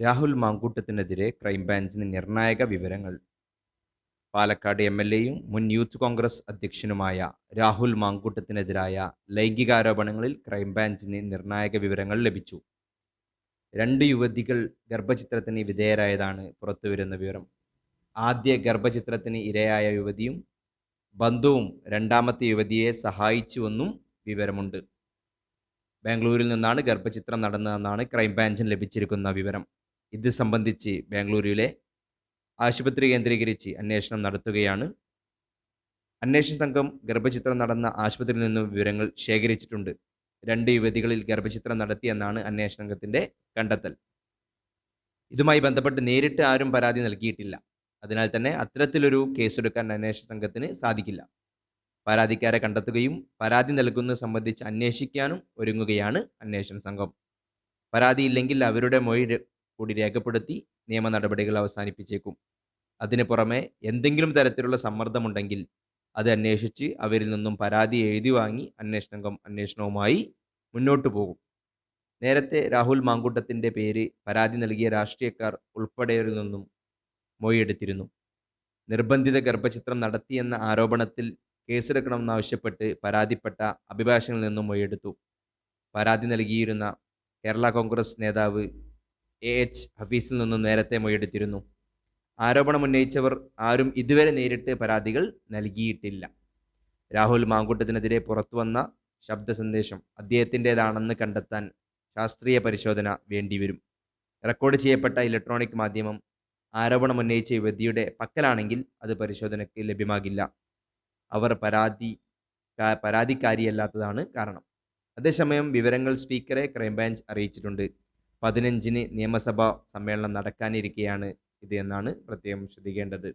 രാഹുൽ മാങ്കൂട്ടത്തിനെതിരെ ക്രൈംബ്രാഞ്ചിന് നിർണായക വിവരങ്ങൾ. പാലക്കാട് എം എൽ എയും മുൻ യൂത്ത് കോൺഗ്രസ് അധ്യക്ഷനുമായ രാഹുൽ മാങ്കൂട്ടത്തിനെതിരായ ലൈംഗികാരോപണങ്ങളിൽ ക്രൈംബ്രാഞ്ചിന് നിർണായക വിവരങ്ങൾ ലഭിച്ചു. രണ്ട് യുവതികൾ ഗർഭചിത്രത്തിന് വിധേയരായതാണ് പുറത്തുവരുന്ന വിവരം. ആദ്യ ഗർഭചിത്രത്തിന് ഇരയായ യുവതിയും ബന്ധുവും രണ്ടാമത്തെ യുവതിയെ സഹായിച്ചുവെന്നും വിവരമുണ്ട്. ബാംഗ്ലൂരിൽ നിന്നാണ് ഗർഭചിത്രം നടന്നതെന്നാണ് ക്രൈംബ്രാഞ്ചിന് ലഭിച്ചിരിക്കുന്ന വിവരം. ഇത് സംബന്ധിച്ച് ബാംഗ്ലൂരിലെ ആശുപത്രി കേന്ദ്രീകരിച്ച് അന്വേഷണം നടത്തുകയാണ്. അന്വേഷണ സംഘം ഗർഭചിത്രം നടന്ന ആശുപത്രിയിൽ നിന്നും വിവരങ്ങൾ ശേഖരിച്ചിട്ടുണ്ട്. രണ്ട് യുവതികളിൽ ഗർഭചിത്രം നടത്തിയെന്നാണ് അന്വേഷണ സംഘത്തിന്റെ കണ്ടെത്തൽ. ഇതുമായി ബന്ധപ്പെട്ട് നേരിട്ട് ആരും പരാതി നൽകിയിട്ടില്ല. അതിനാൽ തന്നെ അത്തരത്തിലൊരു കേസെടുക്കാൻ അന്വേഷണ സംഘത്തിന് സാധിക്കില്ല. പരാതിക്കാരെ കണ്ടെത്തുകയും പരാതി നൽകുന്നത് സംബന്ധിച്ച് അന്വേഷിക്കാനും ഒരുങ്ങുകയാണ് അന്വേഷണ സംഘം. പരാതിയില്ലെങ്കിൽ അവരുടെ മൊഴി കൂടി രേഖപ്പെടുത്തി നിയമ നടപടികൾ അവസാനിപ്പിച്ചേക്കും. അതിനു പുറമെ എന്തെങ്കിലും തരത്തിലുള്ള സമ്മർദ്ദമുണ്ടെങ്കിൽ അത് അന്വേഷിച്ച് അവരിൽ നിന്നും പരാതി എഴുതി വാങ്ങി അന്വേഷണം അന്വേഷണവുമായി മുന്നോട്ടു പോകും. നേരത്തെ രാഹുൽ മാങ്കൂട്ടത്തിന്റെ പേര് പരാതി നൽകിയ രാഷ്ട്രീയക്കാർ ഉൾപ്പെടെയവരിൽ നിന്നും മൊഴിയെടുത്തിരുന്നു. നിർബന്ധിത ഗർഭചിത്രം നടത്തിയെന്ന ആരോപണത്തിൽ കേസെടുക്കണമെന്നാവശ്യപ്പെട്ട് പരാതിപ്പെട്ട അഭിഭാഷകനിൽ നിന്നും മൊഴിയെടുത്തു. പരാതി നൽകിയിരുന്ന കേരള കോൺഗ്രസ് നേതാവ് എ എച്ച് ഹഫീസിൽ നിന്ന് നേരത്തെ മൊഴിയെടുത്തിരുന്നു. ആരോപണം ഉന്നയിച്ചവർ ആരും ഇതുവരെ നേരിട്ട് പരാതികൾ നൽകിയിട്ടില്ല. രാഹുൽ മാങ്കൂട്ടത്തിനെതിരെ പുറത്തുവന്ന ശബ്ദ സന്ദേശം അദ്ദേഹത്തിന്റെതാണെന്ന് കണ്ടെത്താൻ ശാസ്ത്രീയ പരിശോധന വേണ്ടിവരും. റെക്കോർഡ് ചെയ്യപ്പെട്ട ഇലക്ട്രോണിക് മാധ്യമം ആരോപണം ഉന്നയിച്ച യുവതിയുടെ പക്കലാണെങ്കിൽ അത് പരിശോധനയ്ക്ക് ലഭ്യമാകില്ല. അവർ പരാതി പരാതിക്കാരിയല്ലാത്തതാണ് കാരണം. അതേസമയം വിവരങ്ങൾ സ്പീക്കറെ ക്രൈംബ്രാഞ്ച് അറിയിച്ചിട്ടുണ്ട്. പതിനഞ്ചിന് നിയമസഭാ സമ്മേളനം നടക്കാനിരിക്കെയാണ് ഇത് എന്നാണ് പ്രത്യേകം ശ്രദ്ധിക്കേണ്ടത്.